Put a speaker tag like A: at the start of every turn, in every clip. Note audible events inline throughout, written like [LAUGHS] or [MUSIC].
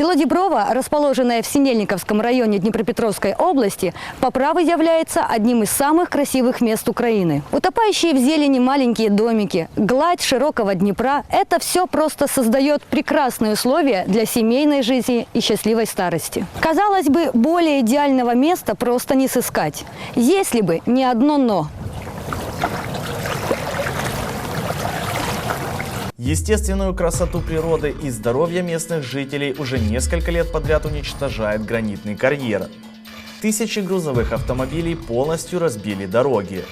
A: Село Деброво, расположенное в Синельниковском районе Днепропетровской области, по праву является одним из самых красивых мест Украины. Утопающие в зелени маленькие домики, гладь широкого Днепра – это все просто создает прекрасные условия для семейной жизни и счастливой старости. Казалось бы, более идеального места просто не сыскать. Если бы не одно «но».
B: Естественную красоту природы и здоровье местных жителей уже несколько лет подряд уничтожает гранитный карьер. Тысячи грузовых автомобилей полностью разбили дороги.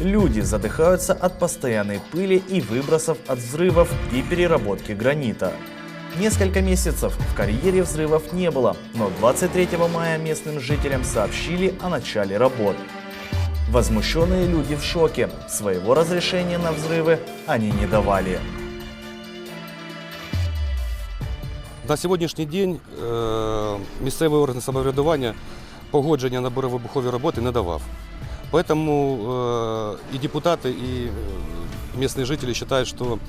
B: Люди задыхаются от постоянной пыли и выбросов от взрывов и переработки гранита. Несколько месяцев в карьере взрывов не было, но 23 мая местным жителям сообщили о начале работ. Возмущенные люди в шоке. Своего разрешения на взрывы они не давали.
C: На сьогоднішній день е, місцевий орган самоврядування погодження на буровибухові роботи не давав. Поэтому э, и депутаты, и э, местные жители считают, что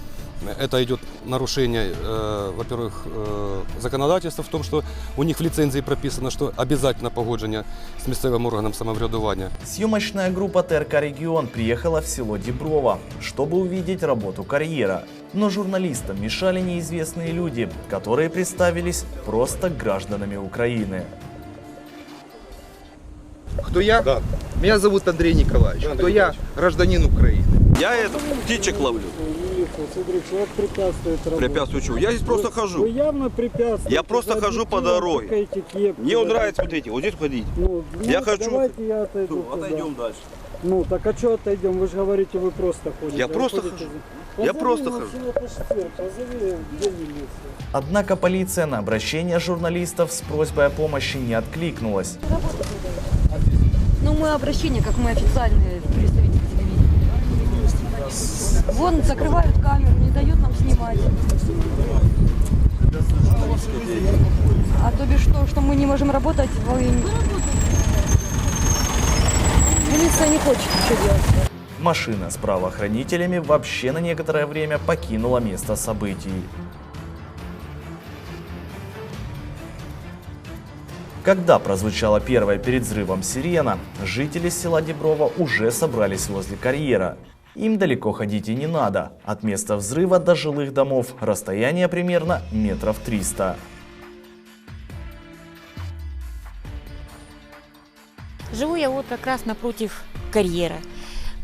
C: это идет нарушение, э, во-первых, э, законодательства в том, что у них в лицензии прописано, что обязательно погодження с місцевим органом самоврядування.
B: Съемочная группа ТРК «Регион» приехала в село Деброво, чтобы увидеть работу карьера. Но журналистам мешали неизвестные люди, которые представились просто гражданами Украины.
D: Кто я? Да. Меня зовут Андрей Николаевич. Кто я? Гражданин Украины.
E: Я это, птичек ловлю.
F: Смотри, человек препятствует работе.
E: Препятствую чему? Я здесь просто
F: Вы
E: хожу.
F: явно препятствуете.
E: Я просто хожу по дороге. Мне он нравится, смотрите, вот здесь ходить.
F: Ну,
E: Я
F: ну,
E: хочу.
F: Давайте я отойду.
E: Ну,
F: туда.
E: отойдем дальше.
F: Ну, так а что отойдем? Вы же говорите, вы просто ходите.
E: Я
F: Вы
E: просто хожу.
F: за-
E: Я
F: Позови
E: просто
F: его
E: хожу.
F: Позови.
B: Однако полиция на обращение журналистов с просьбой о помощи не откликнулась.
A: Ну, мы обращение, как мы официальные представители телевидения. Вон закрывают камеру, не дают нам снимать. А то бишь что, что мы не можем работать во имя... Милиция не хочет ничего делать.
B: Машина с правоохранителями вообще на некоторое время покинула место событий. Когда прозвучала первая перед взрывом сирена, жители села Деброво уже собрались возле карьера. Им далеко ходить и не надо. От места взрыва до жилых домов расстояние примерно метров 300.
G: Живу я вот как раз напротив карьера.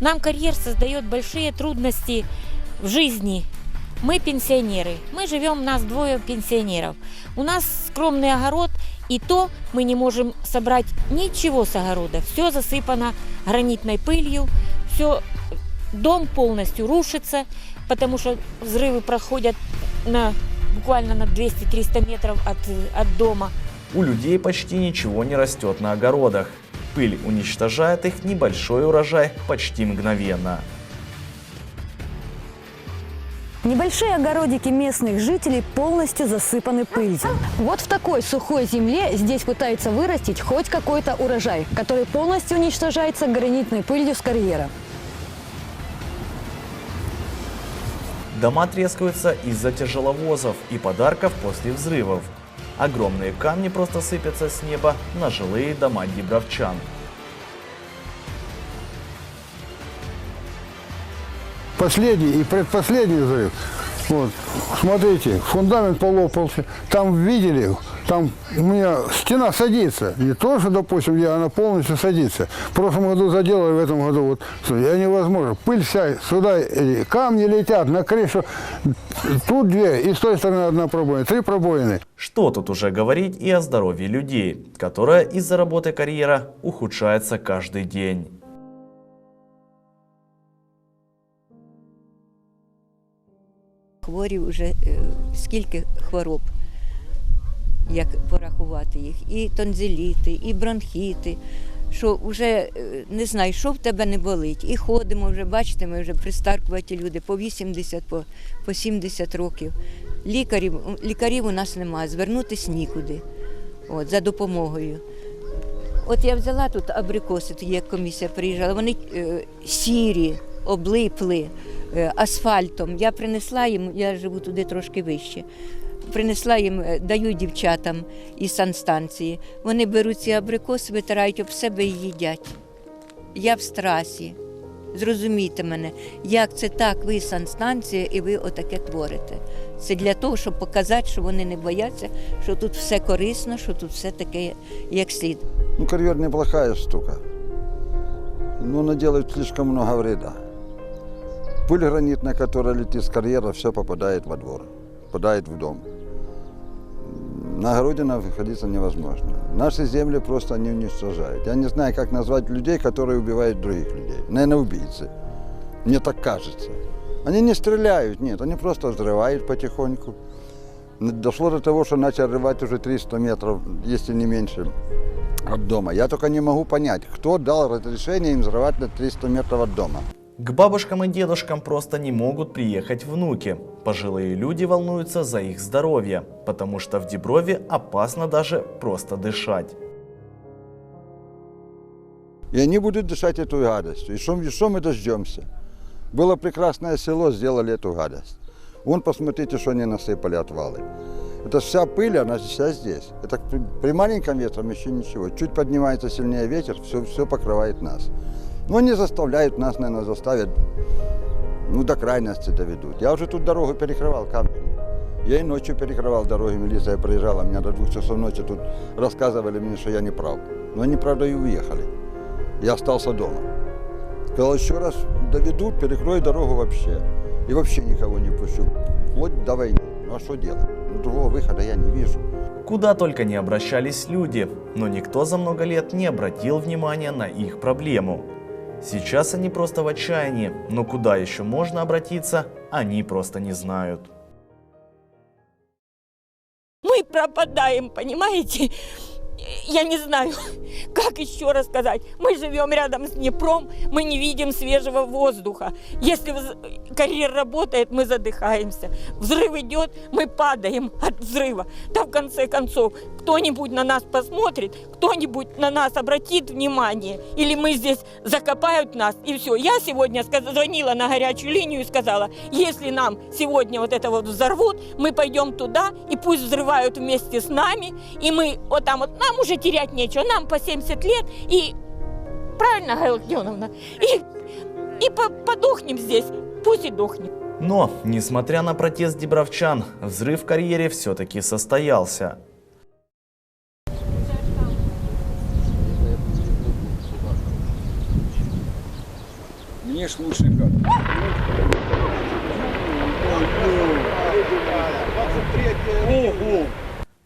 G: Нам карьер создает большие трудности в жизни. Мы пенсионеры. Мы живем, нас двое пенсионеров. У нас скромный огород, и то мы не можем собрать ничего с огорода. Все засыпано гранитной пылью, все, дом полностью рушится, потому что взрывы проходят на, буквально на 200-300 метров от, от дома.
B: У людей почти ничего не растет на огородах. Пыль уничтожает их небольшой урожай почти мгновенно.
A: Небольшие огородики местных жителей полностью засыпаны пылью. Вот в такой сухой земле здесь пытается вырастить хоть какой-то урожай, который полностью уничтожается гранитной пылью с карьера.
B: Дома трескаются из-за тяжеловозов и подарков после взрывов. Огромные камни просто сыпятся с неба на жилые дома дибровчан.
H: последний и предпоследний взрыв. Вот, смотрите, фундамент полопался. Там видели, там у меня стена садится. Не то, что, допустим, где она полностью садится. В прошлом году заделали, в этом году вот. Я невозможно. Пыль вся сюда, камни летят на крышу. Тут две, и с той стороны одна пробоина. Три пробоины.
B: Что тут уже говорить и о здоровье людей, которое из-за работы карьера ухудшается каждый день.
I: Хворі вже е, скільки хвороб, як порахувати їх, і тонзиліти, і бронхіти. Що вже е, не знаю, що в тебе не болить. І ходимо вже, бачите, ми вже пристаркуваті люди по 80, по, по 70 років. Лікарів, лікарів у нас немає, звернутися нікуди от, за допомогою. От я взяла тут абрикоси, як комісія приїжджала, вони е, сірі, облипли асфальтом. Я принесла їм, я живу туди трошки вище. принесла їм, е, даю дівчатам із санстанції. Вони беруть ці абрикоси, витирають об себе і їдять. Я в страсі. Зрозумійте мене, як це так, ви санстанція і ви отаке творите. Це для того, щоб показати, що вони не бояться, що тут все корисно, що тут все таке як слід.
H: Ну, карьер неплохая штука. Но она слишком много вреда. Пыль гранитная, которая летит с карьера, все попадает во двор, попадает в дом. На огороде находиться невозможно. Наши земли просто не уничтожают. Я не знаю, как назвать людей, которые убивают других людей. Наверное, убийцы. Мне так кажется. Они не стреляют, нет, они просто взрывают потихоньку. Дошло до того, что начали рвать уже 300 метров, если не меньше, от дома. Я только не могу понять, кто дал разрешение им взрывать на 300 метров от дома.
B: К бабушкам и дедушкам просто не могут приехать внуки. Пожилые люди волнуются за их здоровье, потому что в Деброве опасно даже просто дышать.
H: И они будут дышать эту гадость. И что, и что мы дождемся? Было прекрасное село, сделали эту гадость. Вон, посмотрите, что они насыпали отвалы. Это вся пыль, она вся здесь. Это при, при маленьком ветром еще ничего. Чуть поднимается сильнее ветер, все, все покрывает нас. Но они заставляют нас, наверное, заставят, ну, до крайности доведут. Я уже тут дорогу перекрывал камнями. Я и ночью перекрывал дороги, милиция приезжала, меня до двух часов ночи тут рассказывали мне, что я не прав. Но они, правда, и уехали. Я остался дома. Сказал, еще раз доведут, перекрою дорогу вообще. И вообще никого не пущу. Вплоть до войны. Ну а что делать? Ну, другого выхода я не вижу.
B: Куда только не обращались люди, но никто за много лет не обратил внимания на их проблему. Сейчас они просто в отчаянии, но куда еще можно обратиться, они просто не знают.
G: Мы пропадаем, понимаете? Я не знаю, [LAUGHS] как еще рассказать. Мы живем рядом с Днепром, мы не видим свежего воздуха. Если карьер работает, мы задыхаемся. Взрыв идет, мы падаем от взрыва. Да в конце концов, кто-нибудь на нас посмотрит, кто-нибудь на нас обратит внимание, или мы здесь закопают нас, и все. Я сегодня звонила на горячую линию и сказала, если нам сегодня вот это вот взорвут, мы пойдем туда, и пусть взрывают вместе с нами, и мы вот там вот, нам уже терять нечего, нам по 70 лет, и правильно, Георгиевна, и, и по- подохнем здесь, пусть и дохнем.
B: Но, несмотря на протест дебровчан, взрыв в карьере все-таки состоялся.
E: Мне ж лучше как.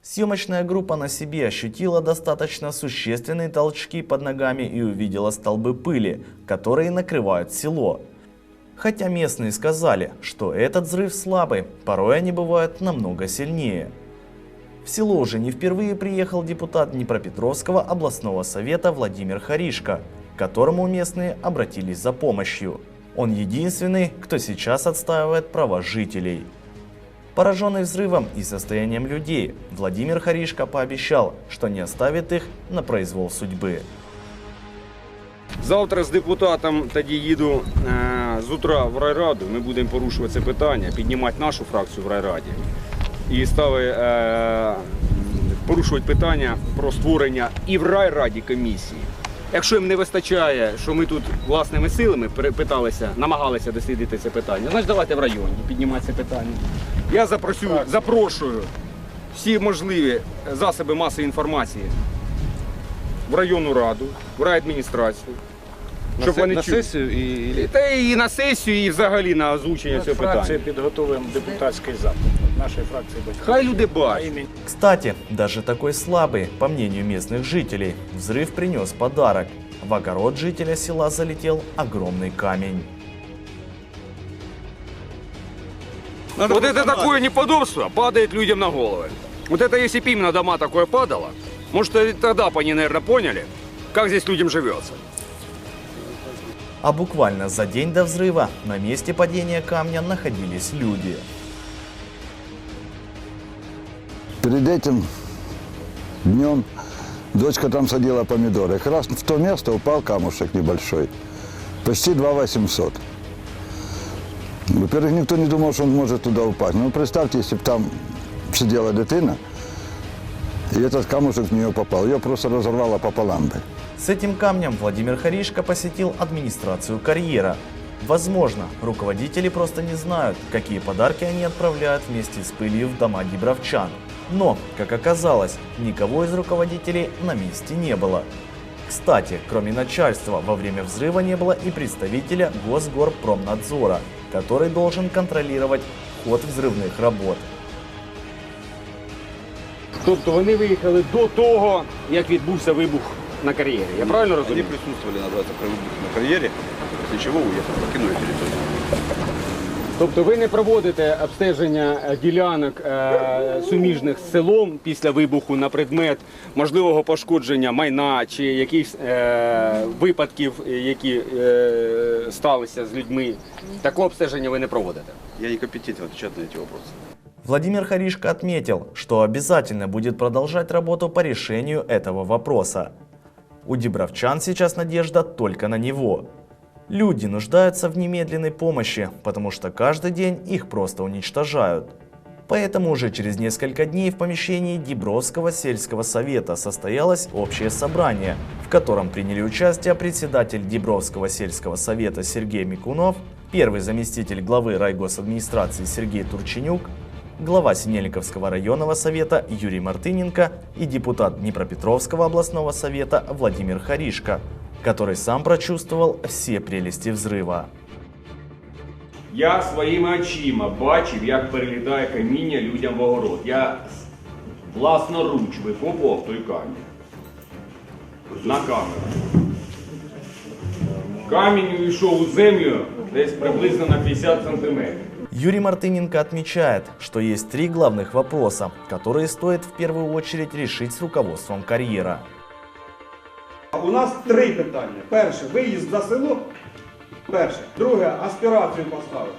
B: Съемочная группа на себе ощутила достаточно существенные толчки под ногами и увидела столбы пыли, которые накрывают село. Хотя местные сказали, что этот взрыв слабый, порой они бывают намного сильнее. В село уже не впервые приехал депутат Днепропетровского областного совета Владимир Харишко, к которому местные обратились за помощью. Он единственный, кто сейчас отстаивает права жителей. Пораженный взрывом и состоянием людей, Владимир Харишко пообещал, что не оставит их на произвол судьбы.
E: Завтра з депутатом тоді їду е, з утра в райраду. Ми будемо порушувати це питання, піднімати нашу фракцію в райраді і стали е, порушувати питання про створення і в райраді комісії. Якщо їм не вистачає, що ми тут власними силами питалися, намагалися дослідити це питання, значить давайте в районі піднімати це питання. Я запросю, запрошую всі можливі засоби масової інформації в районну раду, в райадміністрацію. Щоб вони
C: на сесію і,
E: Та і на сесію, і взагалі на озвучення цього питання.
F: підготовимо депутатський запит. Нашої фракції батьків.
E: Хай люди бачать.
B: Кстати, даже такой слабый, по мнению местных жителей, взрыв принес подарок. В огород жителя села залетел огромный камень.
E: Вот это такое неподобство падает людям на головы. Вот это если бы им на дома такое падало, может, и тогда бы они, наверное, поняли, как здесь людям живется.
B: А буквально за день до взрыва на месте падения камня находились люди.
H: Перед этим днем дочка там садила помидоры. Как раз в то место упал камушек небольшой. Почти 2 800. Во-первых, никто не думал, что он может туда упасть. Ну, представьте, если бы там сидела дитина, и этот камушек в нее попал. Ее просто разорвало пополам бы.
B: С этим камнем Владимир Харишко посетил администрацию карьера. Возможно, руководители просто не знают, какие подарки они отправляют вместе с пылью в дома дибровчан. Но, как оказалось, никого из руководителей на месте не было. Кстати, кроме начальства, во время взрыва не было и представителя Госгорпромнадзора, который должен контролировать ход взрывных работ.
E: Тобто вони виїхали до того, як відбувся вибух на кар'єрі. Я правильно
J: Они
E: розумію?
J: присутствовали на 20 выбухе на карьере, после чего уехали, покинули территорию.
E: Тобто ви не проводите обстеження е, ділянок е, суміжних з селом після вибуху на предмет можливого пошкодження майна чи якихось е, випадків, е, які е, сталися з людьми. Такого обстеження ви не проводите.
J: Я некомпетентен отвечать на эти вопросы.
B: Владимир Харишко отметил, что обязательно будет продолжать работу по решению этого вопроса. У дибровчан сейчас надежда только на него. Люди нуждаются в немедленной помощи, потому что каждый день их просто уничтожают. Поэтому уже через несколько дней в помещении Дибровского сельского совета состоялось общее собрание, в котором приняли участие председатель Дибровского сельского совета Сергей Микунов, первый заместитель главы райгосадминистрации Сергей Турченюк, глава Синельниковского районного совета Юрий Мартыненко и депутат Днепропетровского областного совета Владимир Харишко, который сам прочувствовал все прелести взрыва.
E: Я своїми очима бачив, як перелітає каміння людям в огород. Я власноруч викопував той камінь. На камеру. Камінь увійшов у землю десь приблизно на 50 сантиметрів.
B: Юрий Мартыненко отмечает, что есть три главных вопроса, которые стоит в первую очередь решить с руководством карьера.
F: У нас три питання. Перше, виїзд за село. Перше. Друге, аспірацію поставити.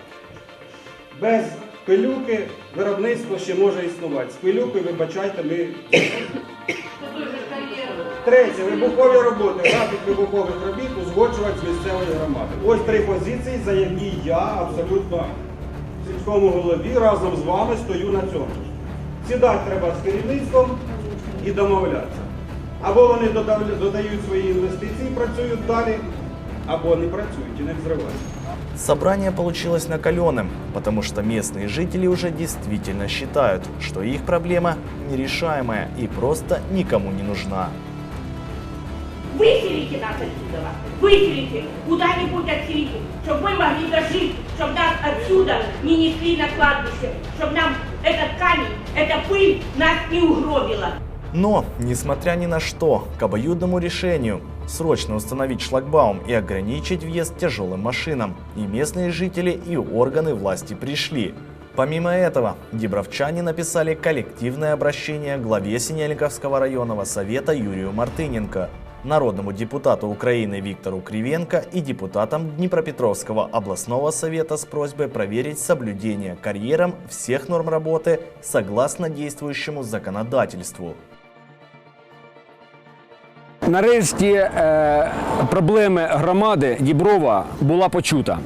F: Без пилюки виробництво ще може існувати. З пилюкою, вибачайте, ми. Третє, вибухові роботи, графік вибухових робіт узгоджувати з місцевою громадою. Ось три позиції, за які я абсолютно в сільському голові разом з вами стою на цьому. Сідати треба з керівництвом і домовлятися. Або вони додав- додають свої інвестиції, працюють далі, або не працюють і не взривають.
B: Собрание получилось накаленным, потому что местные жители уже действительно считают, что их проблема нерешаемая и просто никому не нужна.
K: Выселите нас отсюда, выселите, куда-нибудь отселите, чтобы мы могли дожить, чтобы нас отсюда не несли на кладбище, чтобы нам этот камень, эта пыль нас не угробила.
B: Но, несмотря ни на что, к обоюдному решению срочно установить шлагбаум и ограничить въезд тяжелым машинам, и местные жители, и органы власти пришли. Помимо этого, дебровчане написали коллективное обращение главе Синельниковского районного совета Юрию Мартыненко, народному депутату Украины Виктору Кривенко и депутатам Днепропетровского областного совета с просьбой проверить соблюдение карьером всех норм работы согласно действующему законодательству.
L: Нарешті е, проблеми громади Діброва була почута.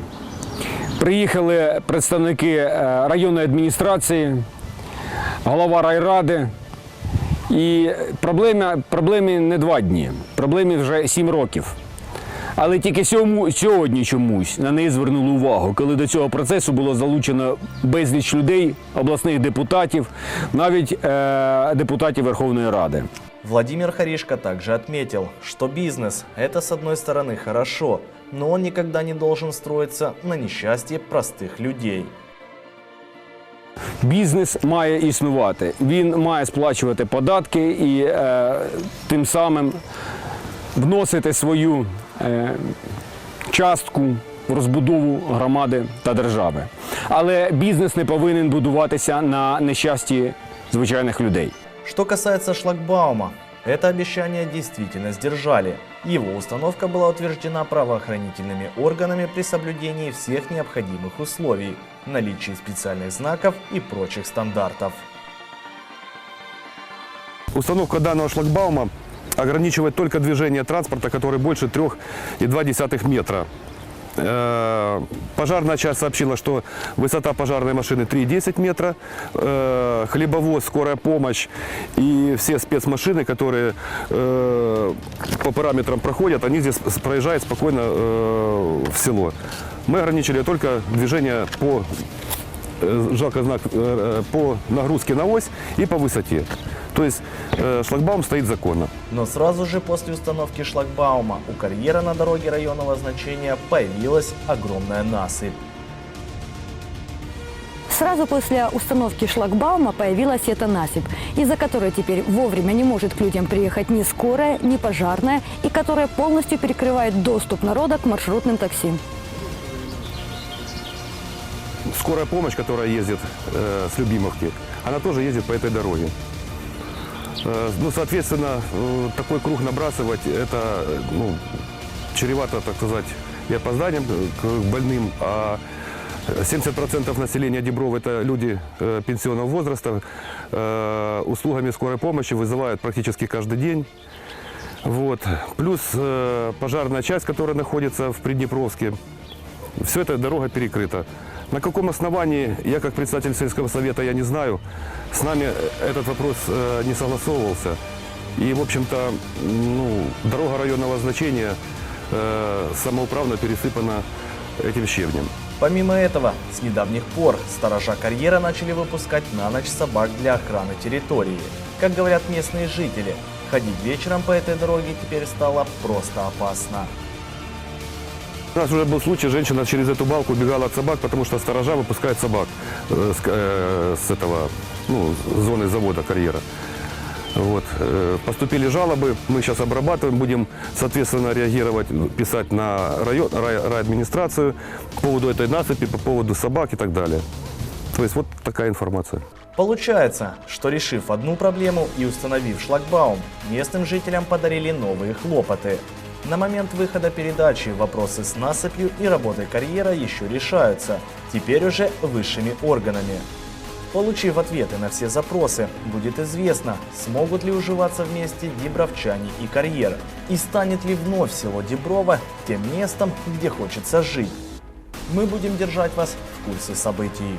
L: Приїхали представники е, районної адміністрації, голова райради. І проблеми, проблеми не два дні, проблемі вже сім років. Але тільки сьому- сьогодні чомусь на неї звернули увагу, коли до цього процесу було залучено безліч людей, обласних депутатів, навіть е, депутатів Верховної Ради.
B: Владимир Харишко также отметил, что бизнес – это с одной стороны хорошо, но он никогда не должен строиться на несчастье простых людей.
L: Бізнес має існувати. Він має сплачувати податки і е, тим самим вносити свою е, частку в розбудову громади та держави. Але бізнес не повинен будуватися на нещасті звичайних людей.
B: Что касается шлагбаума, это обещание действительно сдержали. Его установка была утверждена правоохранительными органами при соблюдении всех необходимых условий, наличии специальных знаков и прочих стандартов.
C: Установка данного шлагбаума ограничивает только движение транспорта, который больше 3,2 метра Э, Пожарная часть сообщила, что высота пожарной машины 3,10 метра, э, хлебовоз, скорая помощь и все спецмашины, которые э, по параметрам проходят, они здесь проезжают спокойно в село. Мы ограничили только движение по жалко знак по нагрузке на ось и по высоте. То есть э, шлагбаум стоит законно.
B: Но сразу же после установки шлагбаума у карьера на дороге районного значения появилась огромная насыпь.
A: Сразу после установки шлагбаума появилась эта насыпь, из-за которой теперь вовремя не может к людям приехать ни скорая, ни пожарная, и которая полностью перекрывает доступ народа к маршрутным такси.
C: Скорая помощь, которая ездит э, с Любимовки, она тоже ездит по этой дороге. Э, ну, соответственно, э, такой круг набрасывать, это ну, чревато, так сказать, и опозданием к больным. А 70% населения Деброва – это люди э, пенсионного возраста. Услугами скорой помощи вызывают практически каждый день. Вот. Плюс пожарная часть, которая находится в Приднепровске. Все это дорога перекрыта. На каком основании, я как председатель сельского совета, я не знаю. С нами этот вопрос э, не согласовывался. И, в общем-то, ну, дорога районного значения э, самоуправно пересыпана этим щебнем.
B: Помимо этого, с недавних пор сторожа карьера начали выпускать на ночь собак для охраны территории. Как говорят местные жители, ходить вечером по этой дороге теперь стало просто опасно.
C: У нас уже был случай, женщина через эту балку убегала от собак, потому что сторожа выпускает собак э, с, э, с этого, ну, зоны завода карьера. Вот. э, Поступили жалобы, мы сейчас обрабатываем, будем, соответственно, реагировать, писать на район, рай, райадминистрацию по поводу этой насыпи, по поводу собак и так далее. То есть вот такая информация.
B: Получается, что решив одну проблему и установив шлагбаум, местным жителям подарили новые хлопоты. На момент выхода передачи вопросы с насыпью и работой карьера еще решаются, теперь уже высшими органами. Получив ответы на все запросы, будет известно, смогут ли уживаться вместе дебровчане и карьер, и станет ли вновь село Деброво тем местом, где хочется жить. Мы будем держать вас в курсе событий.